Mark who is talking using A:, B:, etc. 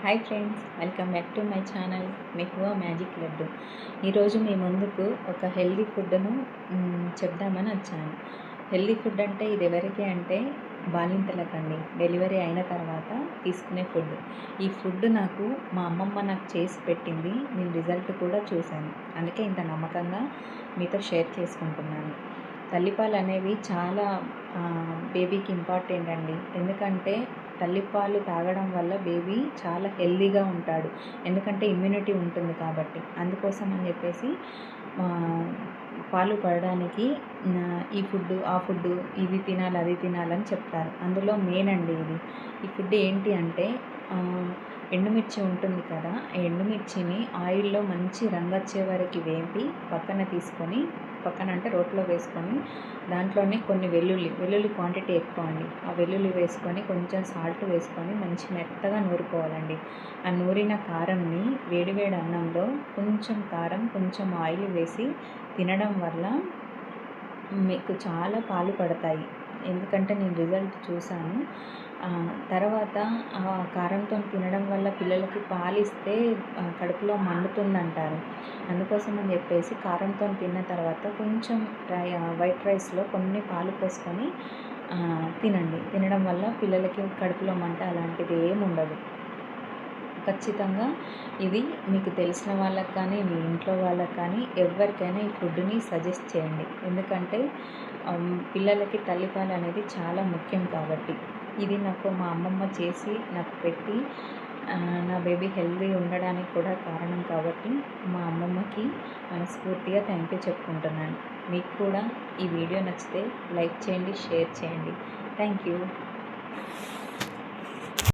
A: Hi friends welcome back to my channel Mehuva magic laddu ఈరోజు మీ ముందుకు ఒక హెల్దీ ఫుడ్ను చెప్దామని వచ్చాను. హెల్దీ ఫుడ్ అంటే ఇది ఎవరికి అంటే బాలింతలకండి. డెలివరీ అయిన తర్వాత తీసుకునే ఫుడ్ ఈ ఫుడ్ నాకు మా అమ్మమ్మ నాకు చేసి పెట్టింది. నేను రిజల్ట్ కూడా చూశాను. అందుకే ఇంత నమ్మకంగా మీతో షేర్ చేసుకుంటున్నాను. తల్లిపాలు అనేవి చాలా బేబీకి ఇంపార్టెంట్ అండి. ఎందుకంటే తల్లిపాలు తాగడం వల్ల బేబీ చాలా హెల్దీగా ఉంటాడు. ఎందుకంటే ఇమ్యూనిటీ ఉంటుంది కాబట్టి. అందుకోసం అని చెప్పేసి పాలు పడడానికి ఈ ఫుడ్ ఆ ఫుడ్ ఇది తినాలి అది తినాలని చెప్తారు. అందులో మెయిన్ అండి ఇది. ఈ ఫుడ్ ఏంటి అంటే ఎండుమిర్చి ఉంటుంది కదా ఆ ఎండుమిర్చిని ఆయిల్లో మంచి రంగు వచ్చే వరకు వేపి పక్కన తీసుకొని పక్కన అంటే రోట్లో వేసుకొని దాంట్లోనే కొన్ని వెల్లుల్లి వెల్లుల్లి క్వాంటిటీ ఎక్కువ అండి. ఆ వెల్లుల్లి వేసుకొని కొంచెం సాల్ట్ వేసుకొని మంచి మెత్తగా నూరుకోవాలండి. ఆ నూరిన కారంని వేడివేడి అన్నంలో కొంచెం కారం కొంచెం ఆయిల్ వేసి తినడం వల్ల మీకు చాలా పాలు పడతాయి. ఎందుకంటే నేను రిజల్ట్ చూశాను. తర్వాత ఆ కారంతో తినడం వల్ల పిల్లలకి పాలిస్తే కడుపులో మండుతుంది కడుపులో మండుతుందంటారు. అందుకోసం అని చెప్పేసి కారంతో తిన్న తర్వాత కొంచెం రై వైట్ రైస్లో కొన్ని పాలు పోసుకొని తినండి. తినడం వల్ల పిల్లలకి కడుపులో మంట అలాంటిది ఏమి ఉండదు ఖచ్చితంగా ఇది మీకు తెలిసిన వాళ్ళకి కానీ మీ ఇంట్లో వాళ్ళకి కానీ ఎవరికైనా ఈ ఫుడ్ని సజెస్ట్ చేయండి. ఎందుకంటే పిల్లలకి తల్లిపాలు అనేది చాలా ముఖ్యం కాబట్టి. ఇది నాకు మా అమ్మమ్మ చేసి నాకు పెట్టి నా బేబీ హెల్దీ ఉండడానికి కూడా కారణం కాబట్టి మా అమ్మమ్మకి మనస్ఫూర్తిగా థ్యాంక్ యూ చెప్పుకుంటున్నాను. మీకు కూడా ఈ వీడియో నచ్చితే లైక్ చేయండి షేర్ చేయండి. Thank you.